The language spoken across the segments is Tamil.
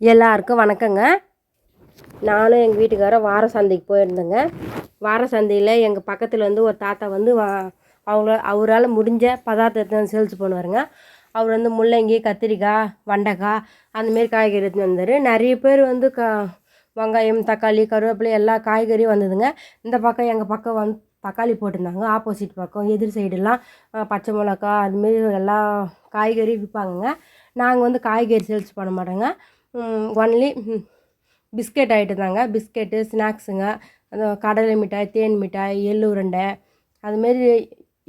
எல்லாருக்கும் வணக்கங்க. நானும் எங்கள் வீட்டுக்காரரும் வார சந்தைக்கு போயிருந்தேங்க. வார சந்தையில் எங்கள் பக்கத்தில் வந்து ஒரு தாத்தா வந்து வா அவங்க அவரால் முடிஞ்ச பதார்த்தத்தை சேல்ஸ் பண்ணுவாருங்க. அவர் வந்து முள்ளங்கி கத்திரிக்காய் வெண்டைக்காய் அந்தமாரி காய்கறி எடுத்துன்னு வந்தார். நிறைய பேர் வந்து க வெங்காயம் தக்காளி கருவேப்பிலை எல்லா காய்கறியும் வந்ததுங்க. இந்த பக்கம் எங்கள் பக்கம் வந்து தக்காளி போட்டிருந்தாங்க. ஆப்போசிட் பக்கம் எதிர் சைடெல்லாம் பச்சை மிளகா அதுமாரி எல்லா காய்கறியும் விற்பாங்கங்க நாங்கள் வந்து காய்கறி சேல்ஸ் பண்ண மாட்டோங்க. ஒன்லி பிஸ்கெட் ஐட்டம் தாங்க. பிஸ்கெட்டு ஸ்நாக்ஸுங்க அந்த கடலை மிட்டாய் தேன் மிட்டாய் எள்ளு உருண்டை அதுமாரி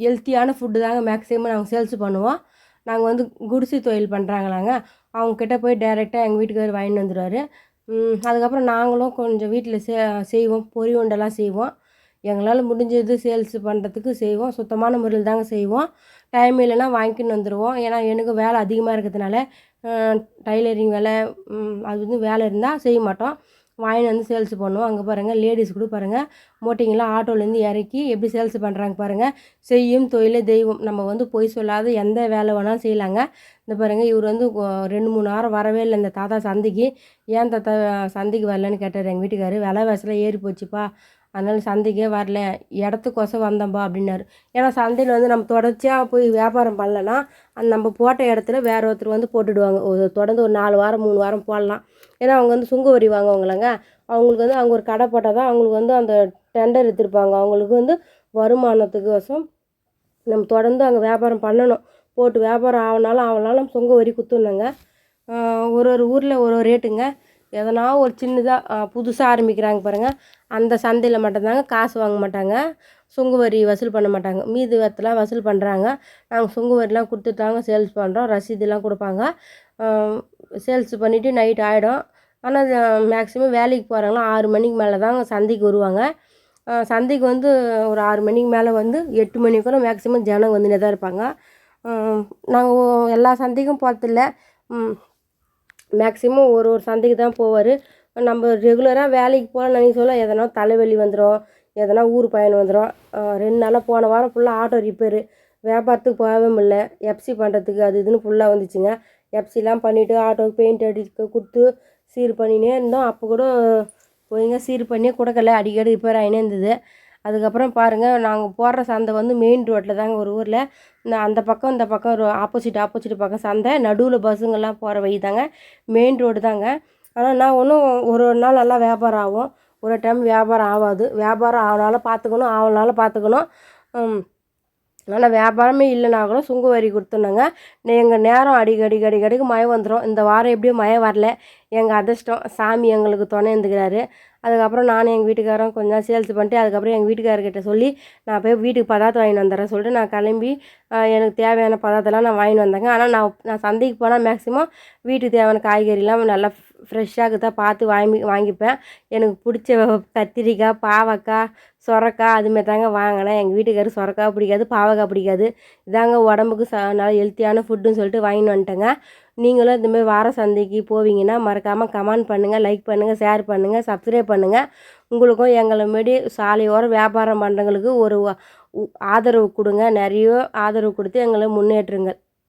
ஹெல்த்தியான ஃபுட்டு தாங்க மேக்ஸிமம் நாங்கள் சேல்ஸ் பண்ணுவோம். நாங்கள் வந்து குடிசை தொழில் பண்ணுறாங்களாங்க அவங்கக்கிட்ட போய் டைரெக்டாக எங்கள் வீட்டுக்காரர் வாங்கிட்டு வந்துடுவார் அதுக்கப்புறம் நாங்களும் கொஞ்சம் வீட்டில் சே செய்வோம். பொரி உண்டெல்லாம் செய்வோம். எங்களால் முடிஞ்சது சேல்ஸ் பண்ணுறதுக்கு செய்வோம். சுத்தமான முறையில் தாங்க செய்வோம். டைம் இல்லைன்னா வாங்கிக்கின்னு வந்துடுவோம் ஏன்னா எனக்கு வேலை அதிகமாக இருக்கிறதுனால டைலரிங் வேலை அது வந்து வேலை இருந்தால் செய்ய மாட்டோம். வாங்கின்னு வந்து சேல்ஸ் பண்ணுவோம். அங்கே பாருங்கள் லேடிஸ் கூட பாருங்கள் மூட்டைங்கெல்லாம் ஆட்டோலேருந்து இறக்கி எப்படி சேல்ஸ் பண்ணுறாங்க பாருங்கள் செய்யும் தொழிலே தெய்வம். நம்ம வந்து பொய் சொல்லாத எந்த வேலை வேணாலும் செய்யலாங்க. இந்த பாருங்கள் இவர் வந்து ரெண்டு மூணு வாரம் வரவே இல்லை. இந்த தாத்தா சந்தைக்கு. ஏன் தாத்தா சந்தைக்கு வரலன்னு கேட்டார். எங்கள் வீட்டுக்காரு விலை வாசலாம் ஏறி போச்சுப்பா. அதனால் சந்தைக்கே வரல. இடத்துக்கோசம் வந்தோம்பா அப்படின்னாரு. ஏன்னா சந்தையில் வந்து நம்ம தொடர்ச்சியாக போய் வியாபாரம் பண்ணலன்னா அந்த நம்ம போட்ட இடத்துல வேற ஒருத்தர் வந்து போட்டுடுவாங்க. ஒரு தொடர்ந்து ஒரு நாலு வாரம் மூணு வாரம் போடலாம். ஏன்னா அவங்க வந்து சுங்க வரி வாங்குவாங்களங்க அவங்களுக்கு வந்து அவங்க ஒரு கடை போட்டால் தான் அவங்களுக்கு வந்து அந்த டெண்டர் எடுத்திருப்பாங்க. அவங்களுக்கு வந்து வருமானத்துக்கு வசம் நம்ம தொடர்ந்து அங்கே வியாபாரம் பண்ணணும். போட்டு வியாபாரம் ஆகினாலும் ஆகனாலும் சுங்க வரி குத்துணுங்க. ஒரு ஒரு ஊரில் ஒரு ஒரு ரேட்டுங்க. எதனா ஒரு சின்னதாக புதுசாக ஆரம்பிக்கிறாங்க பாருங்கள் அந்த சந்தையில் மட்டும்தாங்க காசு வாங்க மாட்டாங்க. சுங்கு வரி வசூல் பண்ண மாட்டாங்க. மீதி வத்தெலாம் வசூல் பண்ணுறாங்க நாங்கள் சுங்கு வரிலாம் கொடுத்துட்டாங்க சேல்ஸ் பண்ணுறோம் ரசீதுலாம் கொடுப்பாங்க. சேல்ஸ் பண்ணிவிட்டு நைட் ஆகிடும் ஆனால் மேக்ஸிமம் வேலைக்கு போகிறவங்களாம் ஆறு மணிக்கு மேலே தாங்க சந்தைக்கு வருவாங்க. சந்தைக்கு வந்து ஒரு ஆறு மணிக்கு மேலே வந்து எட்டு மணிக்குள்ள மேக்ஸிமம் ஜனம் வந்துனே தான் இருப்பாங்க நாங்கள் எல்லா சந்தைக்கும் போகிறதில்ல மேக்ஸிமம் ஒரு ஒரு சந்தைக்கு தான் போவார். நம்ம ரெகுலராக வேலைக்கு போகலாம் நினைக்க சொல்ல எதனா தலைவலி வந்துடும் எதனா ஊர் பயணம் வந்துடும் ரெண்டு நாளாக போன வாரம் ஃபுல்லாக ஆட்டோ ரிப்பேரு வியாபாரத்துக்கு போகவே முடியல. எஃப்சி பண்ணுறதுக்கு அது இதுன்னு ஃபுல்லாக வந்துச்சுங்க. எஃப்சிலாம் பண்ணிவிட்டு ஆட்டோவுக்கு பெயிண்ட் அடிக்க கொடுத்து சீர் பண்ணினே இருந்தோம். அப்போ கூட போய்ங்க சீர் பண்ணியே கொடுக்கல. அடிக்கடி ரிப்பேர் ஆகினே இருந்தது. அதுக்கப்புறம் பாருங்கள் நாங்கள் போடுற சந்தை வந்து மெயின் ரோட்டில் தாங்க ஒரு ஊரில். இந்த அந்த பக்கம் இந்த பக்கம் ஆப்போசிட் ஆப்போசிட் பக்கம் சந்தை. நடுவில் பஸ்ஸுங்கெல்லாம் போகிற வழி தாங்க. மெயின் ரோடு தாங்க. ஆனால் நான் ஒன்றும் ஒரு ஒரு நாள் நல்லா வியாபாரம் ஆகும். ஒரு டைம் வியாபாரம் ஆகாது. வியாபாரம் ஆகினாலும் பார்த்துக்கணும் ஆகனாலும் பார்த்துக்கணும். ஆனால் வியாபாரமே இல்லைனா கூட சுங்க வரி கொடுத்துனாங்க எங்கள் நேரம் அடிக்கடி அடிக்கடிக்கு மழை வந்துடும் இந்த வாரம் எப்படியும் மழை வரல. எங்கள் அதிர்ஷ்டம் சாமி எங்களுக்கு துணை இருந்துக்கிறாரு. அதுக்கப்புறம் நானும் எங்கள் வீட்டுக்காரரும் கொஞ்சம் சேல்ஸ் பண்ணிட்டு அதுக்கப்புறம் எங்கள் வீட்டுக்காரர்கிட்ட சொல்லி நான் போய் வீட்டுக்கு பதார்த்தம் வாங்கிட்டு வந்துடுறேன் சொல்லிட்டு நான் கிளம்பி எனக்கு தேவையான பதார்த்தம்லாம் நான் வாங்கிட்டு வந்தேங்க. ஆனால் நான் நான் சந்தைக்கு போனால் மேக்ஸிமம் வீட்டுக்கு தேவையான காய்கறிலாம் நல்லா ஃப்ரெஷ்ஷாக தான் பார்த்து வாங்கி வாங்கிப்பேன். எனக்கு பிடிச்ச கத்திரிக்காய் பாவக்காய் சொரக்காய் அதுமாரி தாங்க வாங்கினேன் எங்கள் வீட்டுக்காரர் சொரக்காய் பிடிக்காது பாவக்காய் பிடிக்காது. இதாங்க உடம்புக்கு ச நல்ல ஹெல்த்தியான ஃபுட்டுன்னு சொல்லிட்டு வாங்கின்னு வந்துட்டேங்க. நீங்களும் இந்தமாரி வார சந்தைக்கு போவீங்கன்னா மறக்காமல் கமெண்ட் பண்ணுங்கள் லைக் பண்ணுங்கள் ஷேர் பண்ணுங்கள் சப்ஸ்கிரைப் பண்ணுங்கள் உங்களுக்கும் எங்களை மாரி சாலையோரம் வியாபாரம் பண்ணுறவங்களுக்கு ஒரு ஆதரவு கொடுங்க. நிறைய ஆதரவு கொடுத்து எங்களை முன்னேற்றுங்கள்.